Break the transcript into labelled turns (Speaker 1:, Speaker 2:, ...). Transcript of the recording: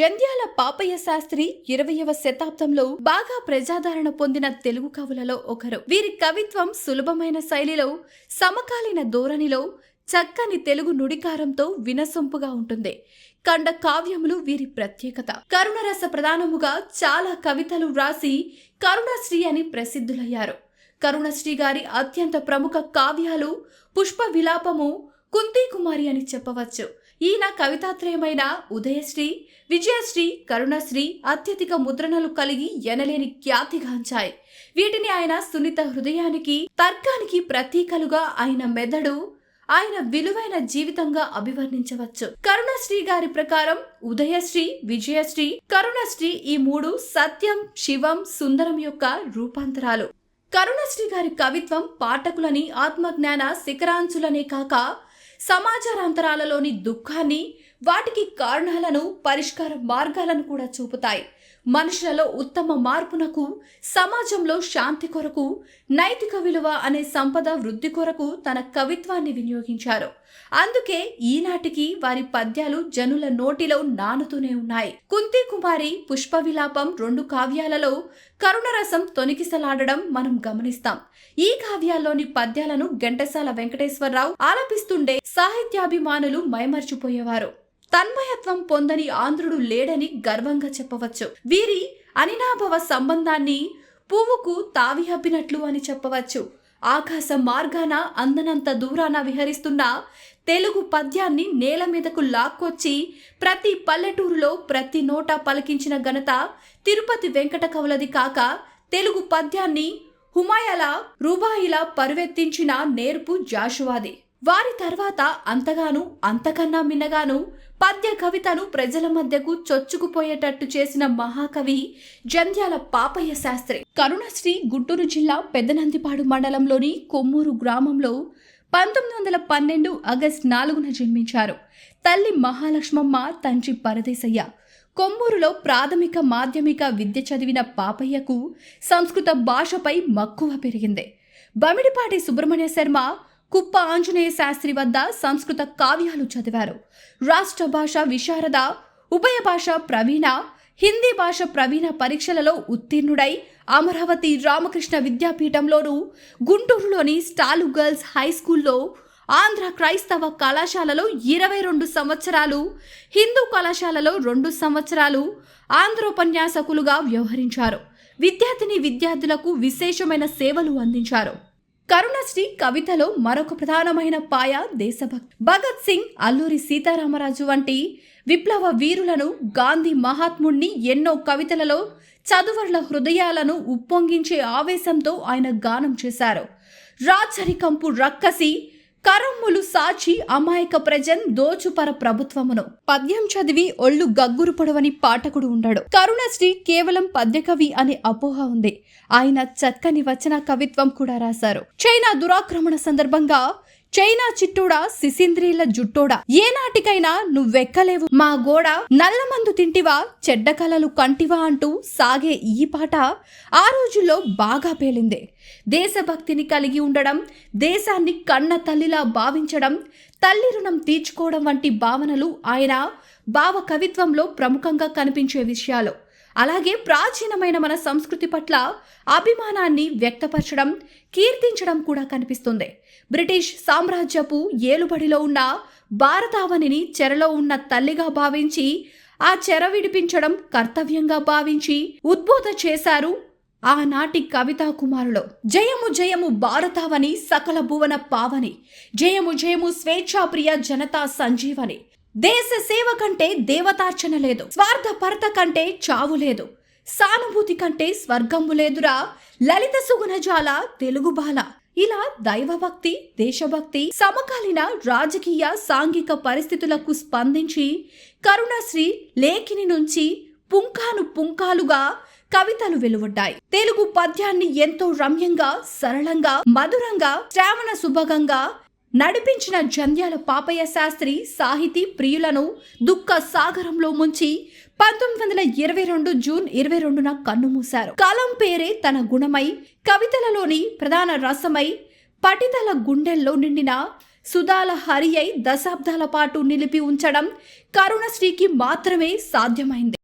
Speaker 1: జంధ్యాల పాపయ్య శాస్త్రి ఇరవయవ శతాబ్దంలో బాగా ప్రజాదరణ పొందిన తెలుగు కవులలో ఒకరు. వీరి కవిత్వం సులభమైన శైలిలో సమకాలీన ధోరణిలో చక్కని తెలుగు నుడికారంతో వినసొంపుగా ఉంటుంది. కండ కావ్యములు వీరి ప్రత్యేకత. కరుణరస ప్రధానముగా చాలా కవితలు వ్రాసి కరుణశ్రీ అని ప్రసిద్ధులయ్యారు. కరుణశ్రీ గారి అత్యంత ప్రముఖ కావ్యాలు పుష్ప విలాపము కుంతీ కుమారి అని చెప్పవచ్చు. ఈయన కవితాత్రయమైన ఉదయశ్రీ విజయశ్రీ కరుణశ్రీ అత్యధిక ముద్రణలు కలిగి ఎనలేని ఖ్యాతిగాంచాయి వీటిని ఆయన సున్నిత హృదయానికి తర్కానికి ప్రతీకలుగా ఆయన మెదడు ఆయన విలువైన జీవితంగా అభివర్ణించవచ్చు. కరుణశ్రీ గారి ప్రకారం ఉదయశ్రీ విజయశ్రీ కరుణశ్రీ ఈ మూడు సత్యం శివం సుందరం యొక్క రూపాంతరాలు. కరుణశ్రీ గారి కవిత్వం పాఠకులని ఆత్మజ్ఞాన శిఖరాంచులనే కాక సమాచారాంతరాలలోని దుఃఖాన్ని వాటికి కారణాలను పరిష్కార మార్గాలను కూడా చూపుతాయి. మనుషులలో ఉత్తమ మార్పునకు సమాజంలో శాంతి కొరకు నైతిక విలువ అనే సంపద వృద్ధి కొరకు తన కవిత్వాన్ని వినియోగించారు. అందుకే ఈనాటికి వారి పద్యాలు జనుల నోటిలో నానుతూనే ఉన్నాయి. కుంతి కుమారి పుష్ప విలాపం రెండు కావ్యాలలో కరుణరసం తొనికిసలాడడం మనం గమనిస్తాం. ఈ కావ్యాల్లోని పద్యాలను ఘంటసాల వెంకటేశ్వరరావు ఆలపిస్తుండే సాహిత్యాభిమానులు మైమర్చిపోయేవారు. తన్మయత్వం పొందని ఆంధ్రుడు లేడని గర్వంగా చెప్పవచ్చు. వీరి అనినాభవ సంబంధాన్ని పువ్వుకు తావి హబ్బినట్లు అని చెప్పవచ్చు. ఆకాశ మార్గాన అందనంత దూరాన విహరిస్తున్న తెలుగు పద్యాన్ని నేల మీదకు లాక్కొచ్చి ప్రతి పల్లెటూరులో ప్రతి నోట పలికించిన ఘనత తిరుపతి వెంకట కవులది కాక తెలుగు పద్యాన్ని హుమాయల రూబాయిలా పరువెత్తించిన నేర్పు జాషువాది. వారి తర్వాత అంతగాను అంతకన్నా మిన్నగాను పద్య కవితను ప్రజల మధ్యకు చొచ్చుకుపోయేటట్టు చేసిన మహాకవి జంధ్యాల పాపయ్య శాస్త్రి. కరుణశ్రీ గుంటూరు జిల్లా పెద్దనందిపాడు మండలంలోని కొమ్మూరు గ్రామంలో పంతొమ్మిది వందల పన్నెండు ఆగస్ట్ నాలుగున జన్మించారు. తల్లి మహాలక్ష్మమ్మ తండ్రి పరదేశయ్య. కొమ్మూరులో ప్రాథమిక మాధ్యమిక విద్య చదివిన పాపయ్యకు సంస్కృత భాషపై మక్కువ పెరిగింది. బమిడిపాటి సుబ్రహ్మణ్య శర్మ కుప్ప ఆంజనేయ శాస్త్రి వద్ద సంస్కృత కావ్యాలు చదివారు. రాష్ట్ర భాష విశారద ఉభయ భాష ప్రవీణ హిందీ భాష ప్రవీణ పరీక్షలలో ఉత్తీర్ణుడై అమరావతి రామకృష్ణ విద్యాపీఠంలోను గుంటూరులోని స్టాలు గర్ల్స్ హై స్కూల్లో ఆంధ్ర క్రైస్తవ కళాశాలలో ఇరవై రెండు సంవత్సరాలు హిందూ కళాశాలలో రెండు సంవత్సరాలు ఆంధ్రోపన్యాసకులుగా వ్యవహరించారు. విద్యార్థిని విద్యార్థులకు విశేషమైన సేవలు అందించారు. కరుణశ్రీ కవితలో మరొక ప్రధానమైన పాయ దేశభక్తి. భగత్ సింగ్ అల్లూరి సీతారామరాజు వంటి విప్లవ వీరులను గాంధీ మహాత్ముణ్ణి ఎన్నో కవితలలో చదువర్ల హృదయాలను ఉప్పొంగించే ఆవేశంతో ఆయన గానం చేశారు. రాచరికంపు రక్కసి కరమ్ములు సాచి అమాయక ప్రజన్ దోచుపర ప్రభుత్వమును. పద్యం చదివి ఒళ్ళు గగ్గురు పొడవని పాఠకుడు ఉండడు. కరుణశ్రీ కేవలం పద్యకవి అనే అపోహ ఉంది. ఆయన చక్కని వచన కవిత్వం కూడా రాశారు. చైనా దురాక్రమణ సందర్భంగా చైనా చిట్టోడా సిసింద్రీల జుట్టోడా? ఏనాటికైనా నువ్వెక్కలేవు. మా గోడ నల్లమందు తింటివా చెడ్డ కలలు కంటివా అంటూ సాగే ఈ పాట ఆ రోజుల్లో బాగా పేలిందే. దేశభక్తిని కలిగి ఉండడం దేశాన్ని కన్న తల్లిలా భావించడం తల్లి రుణం తీర్చుకోవడం వంటి భావనలు ఆయన భావ కవిత్వంలో ప్రముఖంగా కనిపించే విషయాలు. అలాగే ప్రాచీనమైన మన సంస్కృతి పట్ల అభిమానాన్ని వ్యక్తపరచడం కీర్తించడం కూడా కనిపిస్తుంది. బ్రిటిష్ సామ్రాజ్యపు ఏలుబడిలో ఉన్న భారతావనిని చెరలో ఉన్న తల్లిగా భావించి ఆ చెర విడిపించడం కర్తవ్యంగా భావించి ఉద్బోధ చేశారు ఆనాటి కవితా కుమారులు. జయము జయము భారతావని సకల భువన పావని. జయము జయము స్వేచ్ఛాప్రియ జనతా సంజీవని. దేశ సేవ కంటే దేవతార్చన లేదు. స్వార్థపరత కంటే చావు లేదు. సానుభూతి కంటే స్వర్గము లేదురా. లలిత సుగుణజాల తెలుగు బాల. ఇలా దైవభక్తి దేశభక్తి సమకాలీన రాజకీయ సాంఘిక పరిస్థితులకు స్పందించి కరుణశ్రీ లేఖిని నుంచి పుంకాను పుంకాలుగా కవితలు వెలువడ్డాయి. తెలుగు పద్యాన్ని ఎంతో రమ్యంగా సరళంగా మధురంగా శ్రావణ సుభగంగా నడిపించిన జంధ్యాల పాపయ్య శాస్త్రి సాహితీ ప్రియులను దుఃఖ సాగరంలో ముంచి పంతొమ్మిది వందల ఇరవై రెండు జూన్ ఇరవై రెండున కన్నుమూశారు కాలం పేరే తన గుణమై కవితలలోని ప్రధాన రసమై పటితల గుండెల్లో నిండిన సుధాల హరి అయి దశాబ్దాల పాటు నిలిపి ఉంచడం కరుణశ్రీకి మాత్రమే సాధ్యమైంది.